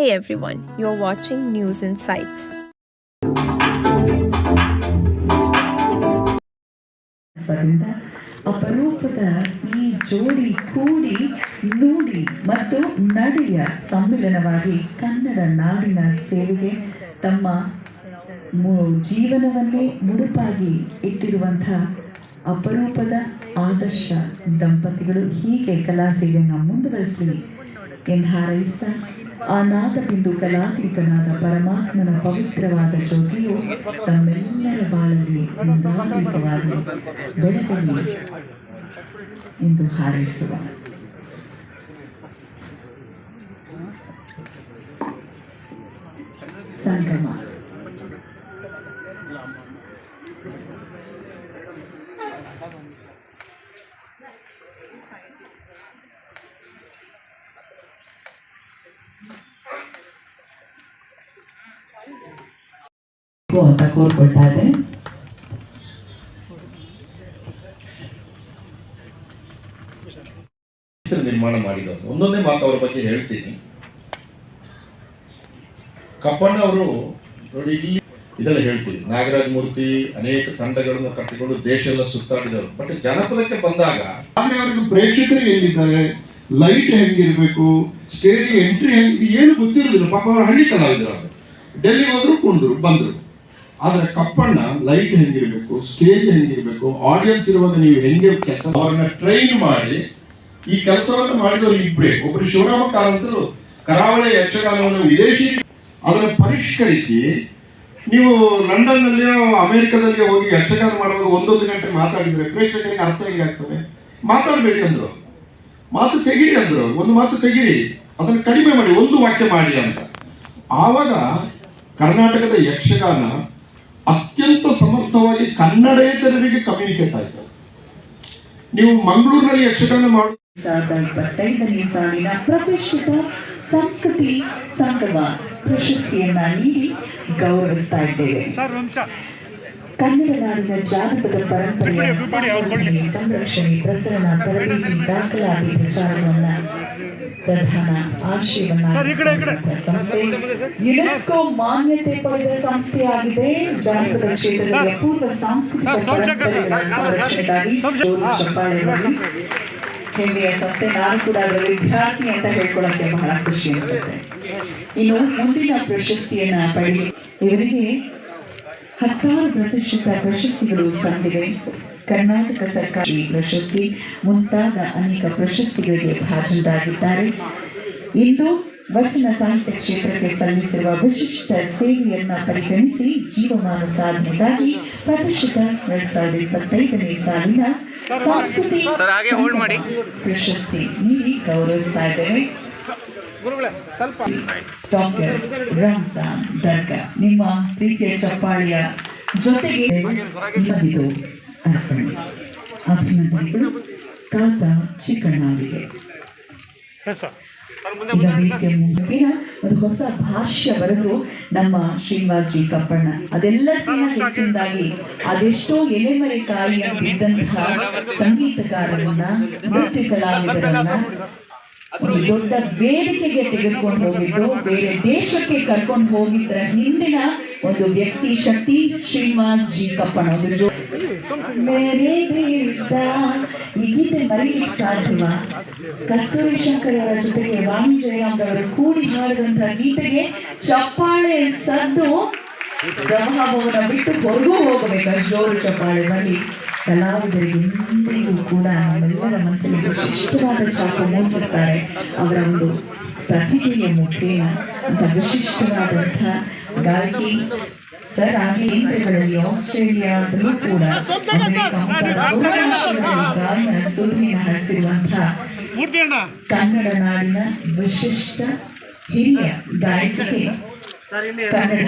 Hey everyone, you're watching News Insights. ಅಪರೂಪದ ಈ ಜೋಡಿ ಕೂಡಿ ನುಡಿ ಮತ್ತು ನಡೆಯ ಸಮ್ಮಿಲನವಾಗಿ ಕನ್ನಡ ನಾಡಿನ ಸೇವೆಗೆ ತಮ್ಮ ಜೀವನವನ್ನೇ ಮುಡುಪಾಗಿ ಇಟ್ಟಿರುವಂತಹ ಅಪರೂಪದ ಆದರ್ಶ ದಂಪತಿಗಳು ಹೀಗೆ ಕಲಾ ಸೇವೆಯನ್ನು ಮುಂದುವರಿಸಲಿ ಎಂದು ಹಾರೈಸ್ತಾ ಆ ನಾದಬಿಂದು ಕಲಾತೀತನಾದ ಪರಮಾತ್ಮನ ಪವಿತ್ರವಾದ ಜ್ಯೋತಿಯು ತಮ್ಮೆಲ್ಲರ ಬಾಳಲ್ಲಿ ಮುಂದಾಗಲಿಕವಾಗಿ ಬೆಳಗಲಿ ಎಂದು ಹಾರೈಸುವ. ಸಂಗಮ. ಅಂತ ಕೋರ್ಕೊಳ್ತಾ ನಿರ್ಮಾಣ ಮಾಡಿದವರು. ಒಂದೊಂದೇ ಮಾತು ಅವರ ಬಗ್ಗೆ ಹೇಳ್ತೀನಿ. ಕಪ್ಪಣ್ಣ ಅವರು ನೋಡಿ ಇಲ್ಲಿ ಇದೆಲ್ಲ ಹೇಳ್ತೀವಿ ನಾಗರಾಜ ಮೂರ್ತಿ ಅನೇಕ ತಂಡಗಳನ್ನು ಕಟ್ಟಿಕೊಂಡು ದೇಶ ಎಲ್ಲ ಸುತ್ತಾಡಿದವರು. ಬಟ್ ಜನಪದಕ್ಕೆ ಬಂದಾಗ ಆಮೇಲೆ ಅವ್ರಿಗೆ ಪ್ರೇಕ್ಷಕರು ಏನಿದ್ದಾರೆ? ಲೈಟ್ ಹೆಂಗಿರ್ಬೇಕು? ಸ್ಟೇಜ್ ಎಂಟ್ರಿ ಹೆಂಗ್ ಏನು ಗೊತ್ತಿರೋದಿಲ್ಲ ಪಾಪ ಅವರು ಹಳ್ಳಿ ಕಲಾವಿದರು ಡೆಲ್ಲಿ ಹೋದ್ರು ಕುಂದ್ರು ಬಂದ್ರು. ಆದ್ರೆ ಕಪ್ಪಣ್ಣ ಲೈಟ್ ಹೆಂಗಿರ್ಬೇಕು ಸ್ಟೇಜ್ ಹೆಂಗಿರ್ಬೇಕು ಆಡಿಯನ್ಸ್ ಇರುವಾಗ ನೀವು ಹೆಂಗೆ ಕೆಲಸ ಅವ್ರನ್ನ ಟ್ರೈನ್ ಮಾಡಿ, ಈ ಕೆಲಸವನ್ನು ಮಾಡಿದವರು ಇಬ್ಬರೇ ಒಬ್ರು ಶಿವರಾಮ ಕಾರಂತರು ಕರಾವಳಿ ಯಕ್ಷಗಾನವನ್ನು ವಿದೇಶಿ ಅದನ್ನು ಪರಿಷ್ಕರಿಸಿ, ನೀವು ಲಂಡನ್ನಲ್ಲಿಯೋ ಅಮೆರಿಕದಲ್ಲಿ ಹೋಗಿ ಯಕ್ಷಗಾನ ಮಾಡುವಾಗ ಒಂದೊಂದು ಗಂಟೆ ಮಾತಾಡಿದ್ರೆ ಪ್ರೇಕ್ಷಕರಿಗೆ ಅರ್ಥ ಹೇಗೆ ಆಗ್ತದೆ? ಮಾತಾಡಬೇಡಿ ಅಂದ್ರು. ಮಾತು ತೆಗೀರಿ ಅಂದ್ರು. ಒಂದು ಮಾತು ತೆಗೀರಿ. ಅದನ್ನು ಕಡಿಮೆ ಮಾಡಿ, ಒಂದು ವಾಕ್ಯ ಮಾಡಿ ಅಂತ. ಆವಾಗ ಕರ್ನಾಟಕದ ಯಕ್ಷಗಾನ ಅತ್ಯಂತ ಸಮರ್ಥವಾಗಿ ಕನ್ನಡೇತರರಿಗೆ ಕಮ್ಯುನಿಕೇಟ್ ಆಯ್ತು. ನೀವು ಮಂಗಳೂರಿನಲ್ಲಿ ಯಕ್ಷಗಾನ ಮಾಡ ಸಾವಿರದ ಇಪ್ಪತ್ತೈದನೇ ಸಾಲಿನ ಪ್ರತಿಷ್ಠಿತ ಸಂಸ್ಕೃತಿ ಸಂಗಮ ಪ್ರಶಸ್ತಿಯನ್ನ ನೀಡಿ ಗೌರವಿಸ್ತಾ ಇದ್ದೇವೆ. ಕನ್ನಡ ನಾಡಿನ ಜಾನಪದ ಪರಂಪರೆಯ ಸಂರಕ್ಷಣೆ ಪ್ರಸರಣ ತರಬೇತಿ ದಾಖಲಾತಿ ಪ್ರಚಾರವನ್ನ ಪ್ರಧಾನ ಆಶಯವನ್ನ ಸಂಸ್ಥೆ ಯುನೆಸ್ಕೋ ಮಾನ್ಯತೆ ಪಡೆದ ಸಂಸ್ಥೆಯಾಗಿದೆ. ಜಾನಪದ ಕ್ಷೇತ್ರದಲ್ಲಿ ಅಪೂರ್ವ ಸಾಂಸ್ಕೃತಿಕ ಸಂರಕ್ಷಣೆಗಾಗಿ. ಹೆಮ್ಮೆಯ ಸಂಸ್ಥೆ ನಾನು ಕೂಡ ಅದರ ವಿದ್ಯಾರ್ಥಿ ಅಂತ ಹೇಳ್ಕೊಳ್ಳೋಕೆ ಬಹಳ ಖುಷಿ ಅನಿಸುತ್ತೆ. ಇನ್ನು ಮುಂದಿನ ಪ್ರಶಸ್ತಿಯನ್ನ ಪಡೆಯಲಿ. ಇವರಿಗೆ ಹತ್ತಾರು ಪ್ರತಿಷ್ಠಿತ ಪ್ರಶಸ್ತಿಗಳು ಸಂದಿವೆ ಕರ್ನಾಟಕ ಸರ್ಕಾರಿ ಪ್ರಶಸ್ತಿ ಮುಂತಾದ ಅನೇಕ ಪ್ರಶಸ್ತಿಗಳಿಗೆ ಭಾಜನರಾಗಿದ್ದಾರೆ. ಇಂದು ವಚನ ಸಾಹಿತ್ಯ ಕ್ಷೇತ್ರಕ್ಕೆ ಸಲ್ಲಿಸಿರುವ ವಿಶಿಷ್ಟ ಸೇವೆಯನ್ನು ಪರಿಗಣಿಸಿ ಜೀವಮಾನ ಸಾಧನೆಗಾಗಿ ಪ್ರತಿಷ್ಠಿತ ಎರಡ್ ಸಾವಿರದ ಇಪ್ಪತ್ತೈದನೇ ಸಾಲಿನ ಸಂಸ್ಕೃತಿ ಪ್ರಶಸ್ತಿ ನೀಡಿ ಗೌರವಿಸ್ತಾ ಇದ್ದೇವೆ ಡಾಕ್ಟರ್ ರಂಜಾನ್ ದರ್ಗಾ ನಿಮ್ಮ ಪ್ರೀತಿಯ ಚಪ್ಪಾಳಿಯ ಜೊತೆಗೆ ಅಭಿನಂದನೆಗಳು ಕಾತ ಚಿಕ್ಕಣ್ಣವರಿಗೆ ಈಗ ವೇದಿಕೆ ಒಂದು ಹೊಸ ಭಾಷ್ಯ ಬರಲು ನಮ್ಮ ಶ್ರೀನಿವಾಸ್ ಜಿ ಕಪ್ಪಣ್ಣ. ಅದೆಲ್ಲಕ್ಕಿಂತ ಹೆಚ್ಚಿನದಾಗಿ ಅದೆಷ್ಟೋ ಎಲೆಮರೆ ಕಾಯಿ ಅಂತಿದ್ದಂತಹ ಸಂಗೀತಗಾರರನ್ನ ನೃತ್ಯ ಕಲಾವಿದರನ್ನ ದೊಡ್ಡ ಬೇಡಿಕೆಗೆ ತೆಗೆದುಕೊಂಡು ಹೋಗಿದ್ದು ಬೇರೆ ದೇಶಕ್ಕೆ ಕರ್ಕೊಂಡು ಹೋಗಿದ್ರ ಹಿಂದಿನ ಒಂದು ವ್ಯಕ್ತಿ ಶಕ್ತಿ ಶ್ರೀನಿವಾಸ್ ಜಿ ಕಪ್ಪಣ ಒಂದು ಜೋ ಮೇರೆ ದೇವ್ದ ಈ ಗೀತೆ ಮರೀಲಿಕ್ಕೆ ಸಾಧ್ಯವ. ಕಸ್ತೂರಿ ಶಂಕರ್ ಅವರ ಜೊತೆಗೆ ವಾಣಿ ಜಯರಾಮ್ ಅವರು ಕೂಡಿ ಹಾಡಿದಂತಹ ಗೀತೆಗೆ ಚಪ್ಪಾಳೆ ಸದ್ದು. ಸಭಾಭವನ ಬಿಟ್ಟು ಹೊರಗೂ ಹೋಗಬೇಕು. ಜೋರು ಚಪ್ಪಾಳೆ ಬರಲಿ ಕಲಾವಿದರಿಗೆ ಎಂದಿಗೂ ಕೂಡ ನಮ್ಮೆಲ್ಲರ ಮನಸ್ಸಿಗೆ ವಿಶಿಷ್ಟವಾದ ಚಾಪ ಮೂಡಿಸುತ್ತಾರೆ. ಅವರ ಒಂದು ಪ್ರತಿಭೆಯ ಮುಖೇನ, ಅಂತ ವಿಶಿಷ್ಟವಾದಂಥ ಗಾಯಕಿ ಸರ್ ಹಾಗೆ ಇಂದ್ರಗಳಲ್ಲಿ ಆಸ್ಟ್ರೇಲಿಯಾದಲ್ಲೂ ಕೂಡ ಗಾಯನ ಸುರುವಿನ ನಡೆಸಿರುವಂತಹ ಕನ್ನಡ ನಾಡಿನ ವಿಶಿಷ್ಟ ಹಿರಿಯ ಗಾಯಕಿಗೆ ಕನ್ನಡ